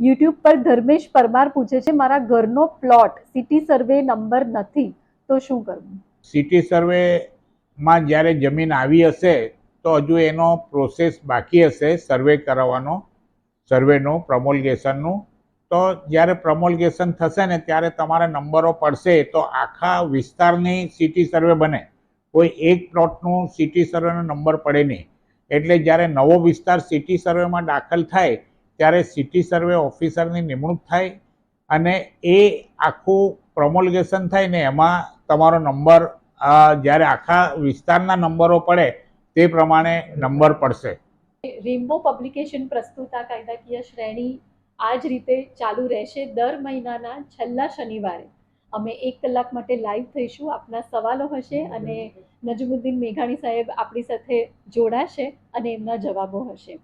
YouTube પર ધર્મેશ પરમાર પૂછે છે, મારા ઘરનો પ્લોટ સિટી સર્વે નંબર નથી. તો શું કરવું? સિટી સર્વેમાં જ્યારે જમીન આવી હશે, તો હજુ એનો પ્રોસેસ બાકી હશે સર્વે કરાવવાનો સર્વેનું પ્રમોલગેશનનું તો જ્યારે પ્રમોલગેશન થશે ને, ત્યારે તમારા નંબરો પડશે, તો આખા વિસ્તારની સિટી સર્વે બને. કોઈ એક પ્લોટનું સિટી સર્વેનો નંબર પડે નહીં. એટલે જ્યારે નવો વિસ્તાર સિટી સર્વેમાં દાખલ થાય ત્યારે સિટી સર્વે ઓફિસરની નિમણૂક થાય અને એ આખું પ્રમોલગેશન થાય ને એમાં તમારો નંબર જ્યારે આખા વિસ્તારના નંબરો પડે તે પ્રમાણે નંબર પડશે. રેમ્બો પબ્લિકેશન પ્રસ્તુત કાયદાકીય શ્રેણી આ જ રીતે ચાલુ રહેશે દર મહિનાના છેલ્લા શનિવારે. અમે એક કલાક માટે લાઈવ થઈશું, આપના સવાલો હશે અને નજમુદ્દીન મેઘાણી સાહેબ આપણી સાથે જોડાશે અને એમના જવાબો હશે.